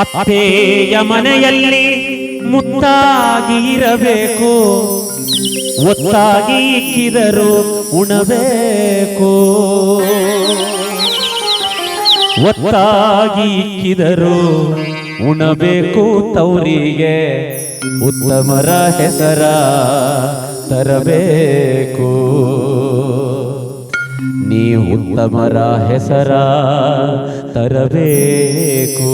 ಅತ್ತೆಯ ಮನೆಯಲ್ಲಿ ಮುತ್ತಾಗಿರಬೇಕು ಒತ್ತಾಗಿ ಇಕ್ಕಿದರು ಉಣಬೇಕು. ಒತ್ತಾಗಿ ಇಕ್ಕಿದರು ಉಣಬೇಕು ತವರಿಗೆ ಉತ್ತಮರ ಹೆಸರ ತರಬೇಕು. ನೀವು ಉತ್ತಮರ ಹೆಸರ ತರಬೇಕು.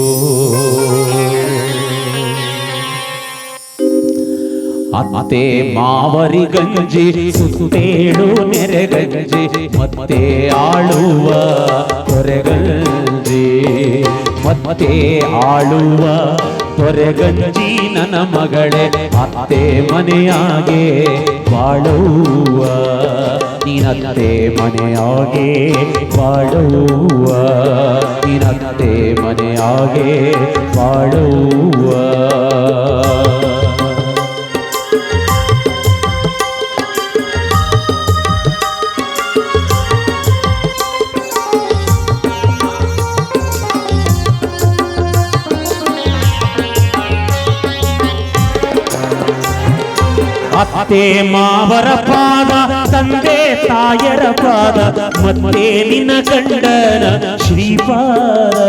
ಅತ್ತೆ ಮಾವರಿ ಗಂಜಿ ಸುತ್ತೇಳು ನೆರೆಗಂಜಿ, ಮತ್ತೆ ಆಳುವ ತೊರೆಗಂಜಿ. ಮತ್ತೆ ಆಳುವ ತೊರೆಗಂಜಿ ನನ್ನ ಮಗಳೇ, ಅತ್ತೆ ಮನೆಯಾಗೆ ಬಾಳುವ. ನೀನತ್ತೆ ಮನೆಯಾಗೆ ಬಾಳುವ. ನೀನತ್ತೆ ಮನೆಯಾಗೆ ಬಾಳುವ ಅತ್ತೆ ಮಾವರ ಪಾದ ತಂದೆ ತಾಯರ ಪಾದ ಮತ್ತೆ ನಿನ್ನ ಗಂಡನ ಶ್ರೀಪಾದ.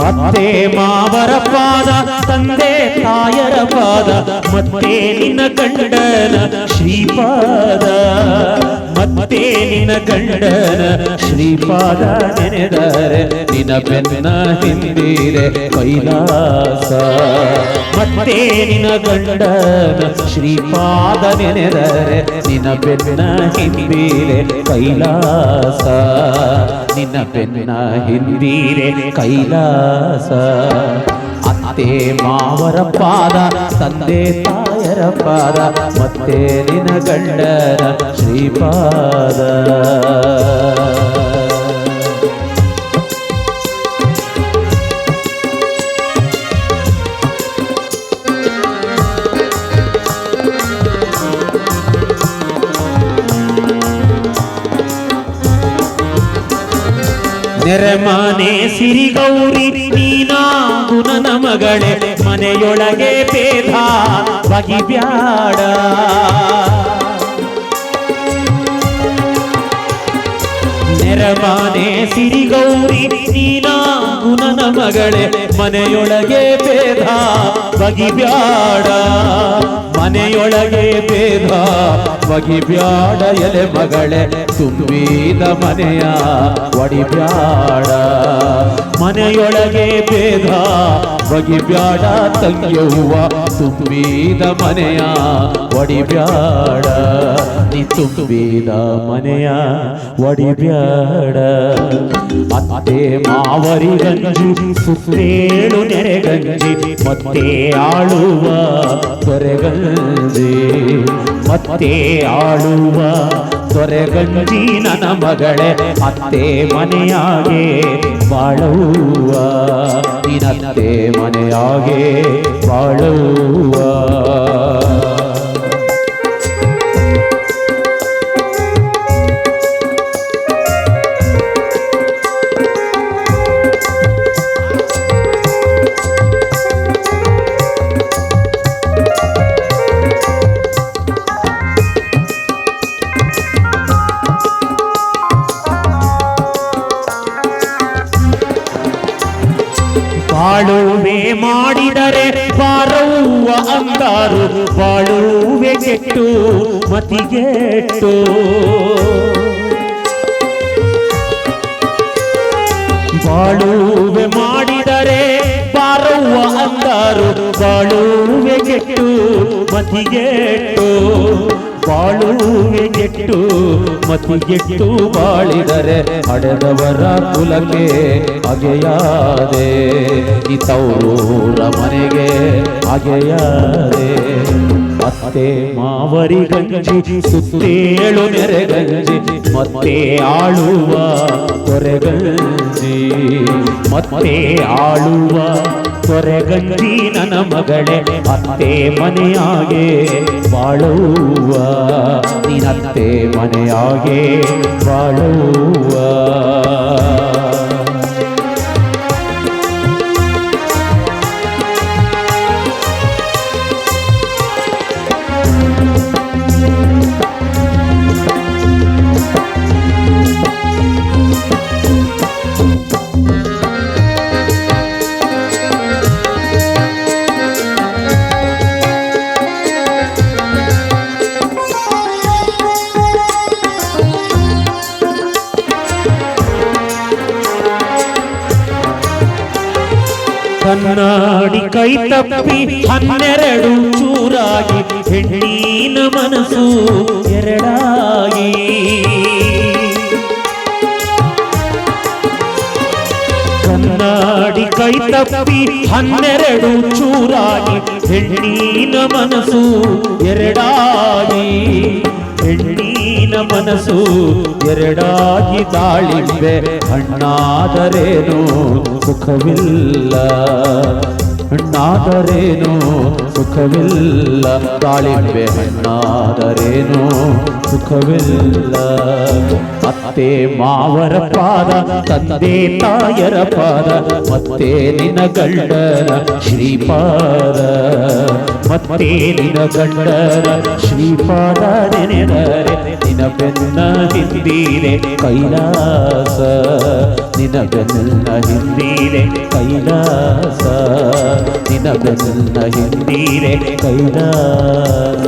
ಅತ್ತೆ ಮಾವರ ಪಾದ, ತಂದೆ ತಾಯರ ಪಾದ, ಮತ್ತೆ ನಿನ್ನ ಗಂಡನ ಶ್ರೀಪಾದ. ಮತ್ತೆ ನಿನ್ನ ಗಂಡನ ಶ್ರೀಪಾದ ನೆನೆದರೆ ನಿನ್ನ ಬೆನ್ನ ಹಿಂದಿರೆ ಕೈಲಾಸ. ಮತ್ತೆ ನಿನ್ನ ಗಂಡನ ಶ್ರೀಪಾದ ನೆನೆದರೆ ನಿನ್ನ ಬೆನ್ನ ಹಿಂದಿರೆ ಕೈಲಾಸ ನಿನ್ನ ಬೆನ್ನ ಹಿಂದಿರೆ ಕೈಲಾಸ ಅತ್ತೆ ಮಾವರ ಪಾದ ತಂದೆ ತಾಯರ ಪಾದ ಮತ್ತೆ ನಿನ್ನ ಗಂಡನ ಶ್ರೀಪಾದ ನೆರೆಮನೆ ಸಿರಿಗೌರಿ ನೀನಾಗು ನನ್ನ ಮಗಳೇ ಮನೆಯೊಳಗೆ ಭೇದ ಬಗಿಬ್ಯಾಡ. ಸಿರಿ ಸಿರಿಗೌರಿ ನೀನಾಗು ನನ್ನ ಮಗಳೇ ಮನೆಯೊಳಗೆ ಭೇದ ಬಗಿಬ್ಯಾಡ. ಮನೆಯೊಳಗೆ ಭೇದ ಬಗಿಬ್ಯಾಡ ಎಲೆ ಮಗಳೆ, ತುಂಬಿದ ಮನೆಯ ಒಡಿಬ್ಯಾಡ. ಮನೆಯೊಳಗೆ ಭೇದ ಬಗಿಬ್ಯಾಡ ತಂಗ್ಯವ್ವ ತುಂಬಿದ ಮನೆಯ ಒಡಿಬ್ಯಾಡ. ನೀ ತುಂಬಿದ ಮನೆಯ ಒಡಿಬ್ಯಾಡ. ಅತ್ತೆ ಮಾವರಿ ಗಂಜಿ, ಸುತ್ತೇಳು ನೆರೆಗಂಜಿ ಮತ್ತೆ ಆಳುವ ತೊರೆಗಂಜಿ ಮತ್ತೆ ಆಳುವ ತೊರೆಗಂಜಿ ನನ್ನ ಮಗಳೇ ಮತ್ತೆ ಮನೆಯಾಗೆ ಬಾಳುವ. ನಿನತ್ತೆ ಮನೆಯಾಗೆ ಬಾಳುವ. ಬಾಳುವೆ ಮಾಡಿದರೆ ಬಾರವ್ವ ಅಂದರು ಬಾಳುವೆ ಕೆಟ್ಟು ಮತಿಗೆಟ್ಟು ಬಾಳುವೆ ಮಾಡಿದರೆ ಬಾರವ್ವ ಅಂದರು ಬಾಳುವೆ ಕೆಟ್ಟು ಮತಿಗೆಟ್ಟು ಬಾಳುವೆ ಮತಿ ಗೆಟ್ಟು ಬಾಳಿದರೆ ಹಡೆದವರ ಕುಲಕ್ಕೆ ಅಗೆಯಾದೆ ಈ ತೌರೂರ ಮನೆಗೆ ಅಗೆಯಾದೆ ಅತ್ತೆ ಮಾವರಿ ಗಂಜಿ ಸುತ್ತೇಳು ನೆರೆಗಂಜಿ ಮತ್ತೆ ಆಳುವ ತೊರೆಗಂಜಿ ಮತ್ತೆ ಆಳುವ ತೊರೆಗಂಜಿ ನನ್ನ ಮಗಳೇ ಅತ್ತೆ ಮನೆಯಾಗೆ ಬಾಳುವ. ನಿನ್ನತ್ತೆ ಮನೆಯಾಗೆ ಬಾಳುವ. ಕನ್ನಡಿ ಕೈ ತಪ್ಪಿ ಹನ್ನೆರಡು ಚೂರಾಗಿ ಹೆಣ್ಣಿನ ಮನಸ್ಸು ಎರಡಾಗಿ ತಪ್ಪಿ ಹನ್ನೆರಡು ಚೂರಾಗಿ ಹೆಣ್ಣಿನ ಮನಸ್ಸು ಎರಡಾಗಿ ಹೆಣ್ಣಿನ ಮನಸ್ಸು ಎರಡಾಗಿ ತಾಳಿಂಬೆ ಹಣ್ಣಾದರೇನು ಸುಖವಿಲ್ಲ. ಹಣ್ಣಾದರೇನು ಸುಖವಿಲ್ಲ ತಾಳಿಂಬೆ ಹಣ್ಣಾದರೇನು ಸುಖವಿಲ್ಲ ಅತ್ತೆ ಮಾವರ ಪಾದ ತಂದೆ ತಾಯರ ಪಾದ ಮತ್ತೆ ನಿನ್ನ ಗಂಡನ ಶ್ರೀಪಾದ ಮತ್ತೆ ನಿನ್ನ ಗಂಡನ ಶ್ರೀಪಾದ ನೆನೆದರೆ ನಿನ ಬೆನ್ನ ಹಿಂದೀರೆ ಕೈಲಾಸ ನಿನ ಬೆನ್ನ ಹಿಂದೀರೆ ಕೈಲಾಸ ನಿನ ಬೆನ್ನ ಹಿಂದೀರೆ ಕೈಲಾಸ